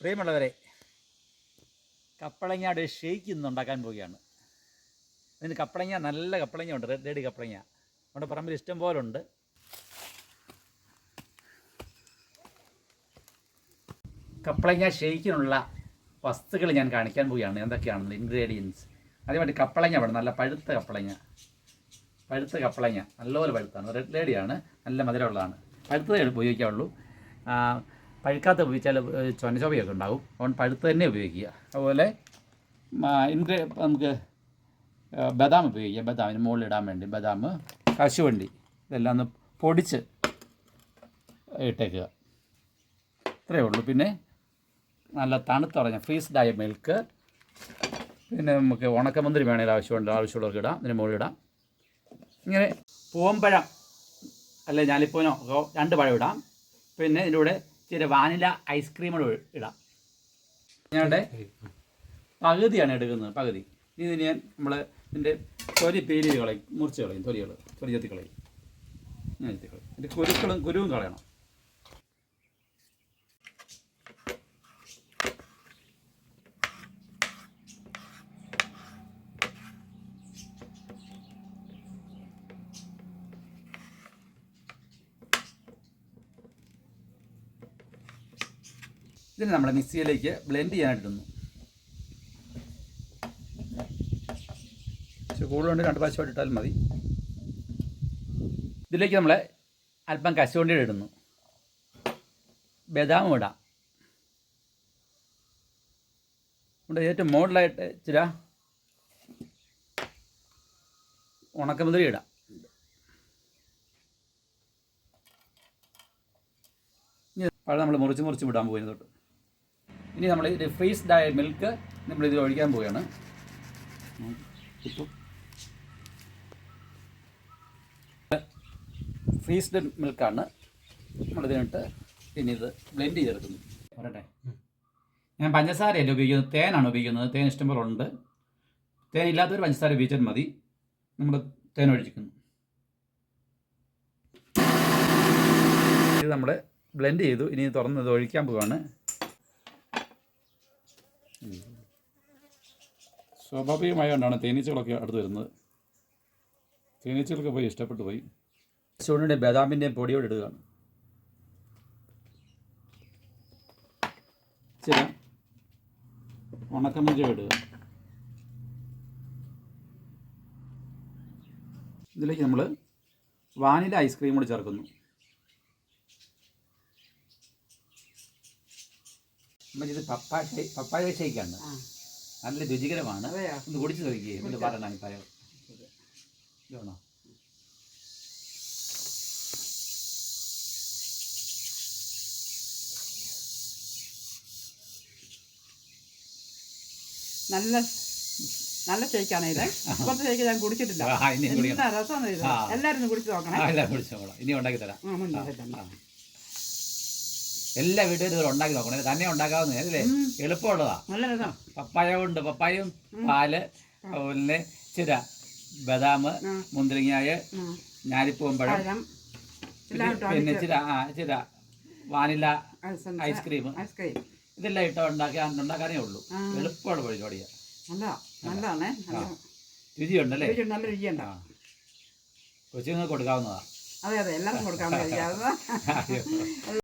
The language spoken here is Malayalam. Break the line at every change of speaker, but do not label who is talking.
പ്രിയമുള്ളവരെ കപ്പളങ്ങയുടെ ഷേക്ക് ഇന്ന് ഉണ്ടാക്കാൻ പോവുകയാണ്. അതിന് കപ്പളങ്ങ നല്ല കപ്പളങ്ങ ഉണ്ട് റെഡ് റെഡി കപ്പളങ്ങ. നമ്മുടെ പറമ്പിൽ ഇഷ്ടം പോലെ ഉണ്ട്. കപ്പളങ്ങ ഷേക്കിനുള്ള വസ്തുക്കൾ ഞാൻ കാണിക്കാൻ പോവുകയാണ്. എന്തൊക്കെയാണെന്ന് ഇൻഗ്രീഡിയൻസ് അതേമാതിരി കപ്പളങ്ങ വേണം. നല്ല പഴുത്ത കപ്പളങ്ങ. പഴുത്ത കപ്പളങ്ങ. നല്ലപോലെ പഴുത്താണ്. റെഡ് ലേഡിയാണ് നല്ല മധുരമുള്ളതാണ്. പഴുത്തതേ ഉപയോഗിക്കാവുള്ളൂ. പഴുക്കാത്ത ഉപയോഗിച്ചാൽ ചൊനച്ചൊവയൊക്കെ ഉണ്ടാകും. അതുകൊണ്ട് പഴുത്ത് തന്നെ ഉപയോഗിക്കുക. അതുപോലെ ഇൻഗ്രീ നമുക്ക് ബദാം ഉപയോഗിക്കാം. ബദാമിന് മുകളിലിടാൻ വേണ്ടി. ബദാം കശുവണ്ടി. ഇതെല്ലാം ഒന്ന് പൊടിച്ച് ഇട്ടേക്കുക. ഇത്രയേ ഉള്ളൂ. പിന്നെ നല്ല തണുത്തുറഞ്ഞ ഫ്രീസ്ഡായ മിൽക്ക് പിന്നെ നമുക്ക് ഉണക്കമുന്തിരി വേണമെങ്കിൽ ആവശ്യമുണ്ട്. ആവശ്യമുള്ളവർക്ക് ഇടാം. ഇതിന് മുകളിൽ ഇടാം. ഇങ്ങനെ പൂവമ്പഴം അല്ലെ ഞാലിപ്പൂനോ രണ്ട് പഴം ഇടാം. പിന്നെ ഇതിന്റെ കൂടെ ഇച്ചിരി വാനില ഐസ്ക്രീമുകൾ ഇടാം ഞങ്ങളുടെ പകുതിയാണ് എടുക്കുന്നത് പകുതി. ഇനി ഇതിന് ഞാൻ നമ്മൾ ഇതിന്റെ തൊലി പീലി കളയും മുറിച്ച് കളയും തൊലികൾ തൊലി കളയും. ഇതിന്റെ കുരുക്കളും കുരുവും കളയണം. ഇതിന് നമ്മൾ മിക്സിയിലേക്ക് ബ്ലെൻഡ് ചെയ്യാനായിട്ടിടുന്നു കൂടുതലുണ്ട് രണ്ട് പ്രാവശ്യം ഇട്ടാലും മതി. ഇതിലേക്ക് നമ്മൾ അല്പം കശുവണ്ടി ഇടുന്നു. ബദാം ഇടാം. ഇവിടെ ഏറ്റവും മുകളിലായിട്ട് ഇച്ചിര ഉണക്കമുതിരി ഇടാം. പഴം നമ്മൾ മുറിച്ച് മുറിച്ച് വിടാൻ പോയിരുന്നു തൊട്ട്. ഇനി നമ്മൾ ഇത് ഫ്രീസ്ഡായ മിൽക്ക് നമ്മൾ ഇതിൽ ഒഴിക്കാൻ പോവുകയാണ്. ഫ്രീസ്ഡ് മിൽക്കാണ് നമ്മളിതിനിട്ട് പിന്നെ ഇത് ബ്ലെൻഡ് ചെയ്തെടുക്കുന്നു. പറയട്ടെ ഞാൻ പഞ്ചസാരയല്ല ഉപയോഗിക്കുന്നത്? തേനാണ് ഉപയോഗിക്കുന്നത്. തേൻ ഇഷ്ടംപോലെ ഉണ്ട്. തേൻ ഇല്ലാത്തൊരു പഞ്ചസാര ഉപയോഗിച്ചാൽ മതി. നമ്മൾ തേൻ ഒഴിച്ചിരിക്കുന്നു ഇത് നമ്മൾ ബ്ലെൻഡ് ചെയ്തു. ഇനി തുറന്ന് ഇത് ഒഴിക്കാൻ പോവാണ് സ്വാഭാവികമായതുകൊണ്ടാണ് തേനീച്ചകളൊക്കെ അടുത്ത് വരുന്നത്. തേനീച്ചകൾക്ക് പോയി ഇഷ്ടപ്പെട്ടു പോയി. ചൂടിന്റെ ബദാമിന്റെയും പൊടിയോട് ഇടുകയാണ്. ചില ഉണക്കമഞ്ച ഇടുക. ഇതിലേക്ക് നമ്മൾ വാനില ഐസ്ക്രീം കൂടി ചേർക്കുന്നു. ഇത് പപ്പായ പപ്പായ ഷേക്കാണ്. നല്ല രുചികരമാണ്? ഒന്ന് കുടിച്ച് നോക്കിയേ എന്നിട്ട് പറയണം അഭിപ്രായം ഇതാണോ?
നല്ല നല്ല ഷേക്കാണ് ഇത്. കുറച്ച് ഷേക്ക് ഞാൻ കുടിച്ചിട്ടില്ല. എന്താ രസമാണ് ഇത് എല്ലാവരും കുടിച്ച് നോക്കണം.
എല്ലാവരും കുടിച്ച് നോക്കണം ഇനി ഉണ്ടാക്കി തരാം
ആ, മുന്നിൽ തന്നെ.
ആ. എല്ലാ വീട്ടിലും ഇതുപോലെ ഉണ്ടാക്കി നോക്കണം. തന്നെ ഉണ്ടാക്കാവുന്ന അല്ലേ? എളുപ്പമുള്ളതാ. പപ്പായ ഉണ്ട് പപ്പായും പാൽ അതുപോലെ ചിര ബദാം. മുന്തിരിങ്ങായ. ഞാലിപ്പൂമ്പഴം
പഴം.
പിന്നെ ചിര ആ ചിര വാനില ഐസ്ക്രീം. ഇതെല്ലാം ഇട്ട് ഉണ്ടാക്കാൻ ഉണ്ടാക്കാനേ ഉള്ളൂ. എളുപ്പമാണ്
പരിപാടി നല്ലതാണേ.
രുചിയുണ്ടല്ലേ?
കൊച്ചി നല്ല രുചിയുണ്ട്.
കൊച്ചുങ്ങൾക്ക് കൊടുക്കാവുന്നതാ.
അതെ അതെ. എല്ലാവർക്കും കൊടുക്കാൻ